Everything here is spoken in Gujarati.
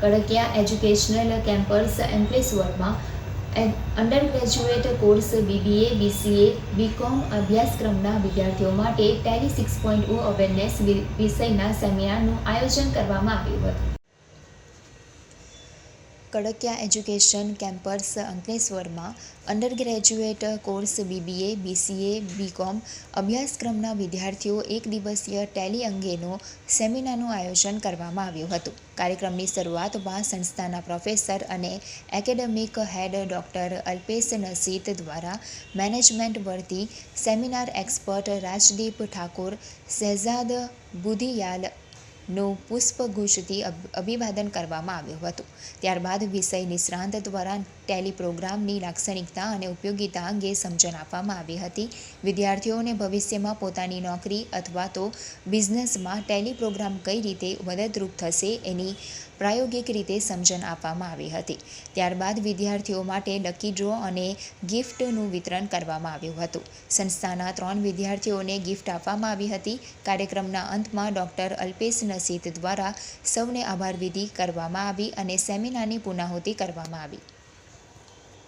Kadakia educational campus એમ્પ્લેસવરમાં undergraduate course BBA, BCA, BCom અભ્યાસક્રમના વિદ્યાર્થીઓ માટે ટેલી સિક્સ પોઈન્ટ અવેરનેસ વિષયના સેમિનારનું આયોજન કરવામાં આવ્યું હતું. કડકિયા એજ્યુકેશન કેમ્પસ અંકલેશ્વરમાં undergraduate course BBA, BCA, BCom અભ્યાસક્રમના વિદ્યાર્થીઓ એક દિવસીય ટેલી અંગેનો સેમિનારનું આયોજન કરવામાં આવ્યું હતું. કાર્યક્રમની શરૂઆતમાં સંસ્થાના પ્રોફેસર અને academic head doctor Alpesh Nasit દ્વારા મેનેજમેન્ટ વર્તી સેમિનાર એક્સપર્ટ રાજદીપ ઠાકોર શહેજાદ બુધિયાલ નું પુષ્પગુચ્છથી અભિવાદન કરવામાં આવ્યું હતું. ત્યારબાદ વિષય નિષ્ણાંત દ્વારા ટેલી પ્રોગ્રામની લાક્ષણિકતા અને ઉપયોગિતા અંગે સમજણ આપવામાં આવી હતી. વિદ્યાર્થીઓને ભવિષ્યમાં પોતાની નોકરી અથવા તો બિઝનેસમાં ટેલી પ્રોગ્રામ કઈ રીતે મદદરૂપ થશે એની પ્રાયોગિક રીતે સમજણ આપવામાં આવી હતી. ત્યારબાદ વિદ્યાર્થીઓ માટે લકી ડ્રો અને ગિફ્ટનું વિતરણ કરવામાં આવ્યું હતું. સંસ્થાના ત્રણ વિદ્યાર્થીઓને ગિફ્ટ આપવામાં આવી હતી. કાર્યક્રમના અંતમાં ડૉક્ટર અલ્પેશ નસીત દ્વારા સૌને આભાર વિધિ કરવામાં આવી અને સેમિનારની પૂર્ણાહુતિ કરવામાં આવી.